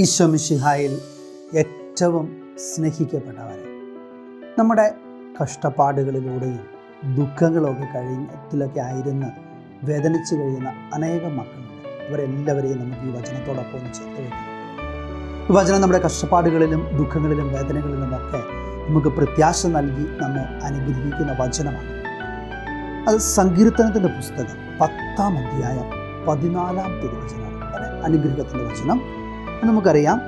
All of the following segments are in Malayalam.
ഈശ്വമിഷിഹായിൽ ഏറ്റവും സ്നേഹിക്കപ്പെട്ടവരെ. നമ്മുടെ കഷ്ടപ്പാടുകളിലൂടെയും ദുഃഖങ്ങളൊക്കെ കഴിഞ്ഞത്തിലൊക്കെ ആയിരുന്ന് വേദനിച്ചു കഴിയുന്ന അനേകം മക്കളുണ്ട്. അവരെല്ലാവരെയും നമുക്ക് ഈ വചനത്തോടൊപ്പം ചേർത്ത് വയ്ക്കണം ഈ വചനം നമ്മുടെ കഷ്ടപ്പാടുകളിലും ദുഃഖങ്ങളിലും വേദനകളിലും ഒക്കെ നമുക്ക് പ്രത്യാശ നൽകി നമ്മെ അനുഗ്രഹിക്കുന്ന വചനമാണ്. അത് സങ്കീർത്തനത്തിന്റെ പുസ്തകം പത്താം അധ്യായം പതിനാലാം തിരുവചനമാണ്. അനുഗ്രഹത്തിന്റെ വചനം. നമുക്കറിയാം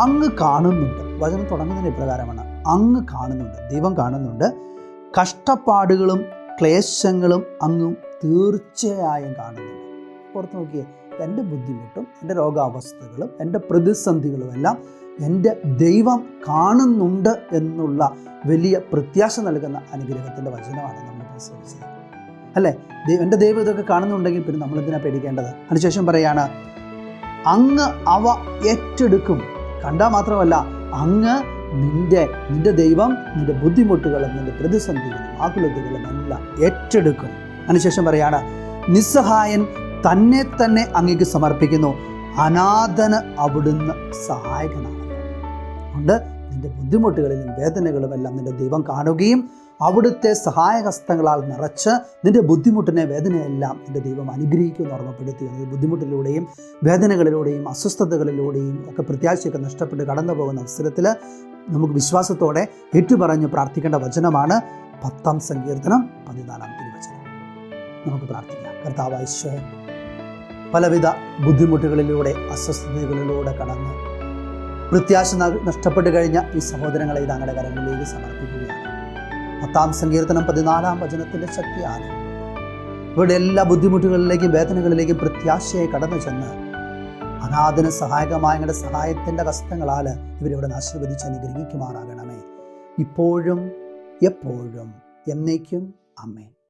അങ്ങ് കാണുന്നുണ്ട്. വചനം തുടങ്ങുന്നതിന് ഇപ്രകാരമാണ് അങ്ങ് കാണുന്നുണ്ട് ദൈവം കാണുന്നുണ്ട്. കഷ്ടപ്പാടുകളും ക്ലേശങ്ങളും അങ്ങും തീർച്ചയായും കാണുന്നുണ്ട്. പുറത്ത് നോക്കിയേ എന്റെ ബുദ്ധിമുട്ടും എന്റെ രോഗാവസ്ഥകളും എന്റെ പ്രതിസന്ധികളും എല്ലാം എന്റെ ദൈവം കാണുന്നുണ്ട് എന്നുള്ള വലിയ പ്രത്യാശ നൽകുന്ന അനുഗ്രഹത്തിന്റെ വചനമാണ് നമ്മൾ പ്രസംഗിച്ചത് അല്ലേ? എന്റെ ദൈവം ഇതൊക്കെ കാണുന്നുണ്ടെങ്കിൽ പിന്നെ നമ്മൾ എന്തിനാ പേടിക്കേണ്ടത്? അതിനുശേഷം പറയാണ് അങ്ങ് അവ ഏറ്റെടുക്കും. കണ്ടാൽ മാത്രമല്ല അങ്ങ് നിന്റെ നിന്റെ ദൈവം നിന്റെ ബുദ്ധിമുട്ടുകളും നിന്റെ പ്രതിസന്ധികളും ആകുലതകളും എല്ലാം ഏറ്റെടുക്കും. അതിനുശേഷം പറയാണ് നിസ്സഹായൻ തന്നെ തന്നെ അങ്ങേക്ക് സമർപ്പിക്കുന്നു. അനാഥന് അവിടുന്ന് സഹായകനാണ്. അതുകൊണ്ട് നിന്റെ ബുദ്ധിമുട്ടുകളിലും വേദനകളും എല്ലാം നിന്റെ ദൈവം കാണുകയും അവിടുത്തെ സഹായഹസ്തങ്ങളാൽ നിറച്ച് നിന്റെ ബുദ്ധിമുട്ടിനെ വേദനയെല്ലാം നിന്റെ ദൈവം അനുഗ്രഹിക്കുമെന്ന് ഓർമ്മപ്പെടുത്തി. അത് ബുദ്ധിമുട്ടിലൂടെയും വേദനകളിലൂടെയും അസ്വസ്ഥതകളിലൂടെയും ഒക്കെ പ്രത്യാശയൊക്കെ നഷ്ടപ്പെട്ട് കടന്നു പോകുന്ന അവസരത്തിൽ നമുക്ക് വിശ്വാസത്തോടെ ഏറ്റുപറഞ്ഞ് പ്രാർത്ഥിക്കേണ്ട വചനമാണ് പത്താം സങ്കീർത്തനം പതിനാലാം തിരുവചനം. നമുക്ക് പ്രാർത്ഥിക്കാം. കർത്താവ് പലവിധ ബുദ്ധിമുട്ടുകളിലൂടെ അസ്വസ്ഥതകളിലൂടെ കടന്ന് പ്രത്യാശ നഷ്ടപ്പെട്ടു കഴിഞ്ഞ ഈ സഹോദരങ്ങളെ തങ്ങളുടെ കരങ്ങളിലേക്ക് സമർപ്പിക്കുകയാണ്. പത്താം സങ്കീർത്തനം പതിനാലാം വചനത്തിന്റെ ശക്തിയാണ്. ഇവരുടെ എല്ലാ ബുദ്ധിമുട്ടുകളിലേക്കും വേദനകളിലേക്കും പ്രത്യാശയെ കടന്നു ചെന്ന് അനാഥന് സഹായകമായ സഹായത്തിന്റെ കഷ്ടങ്ങളാൽ ഇവരിവിടെ ആശീർവദിച്ച് അനുഗ്രഹിക്കുമാറാകണമേ. ഇപ്പോഴും എപ്പോഴും എന്നേക്കും അമ്മേ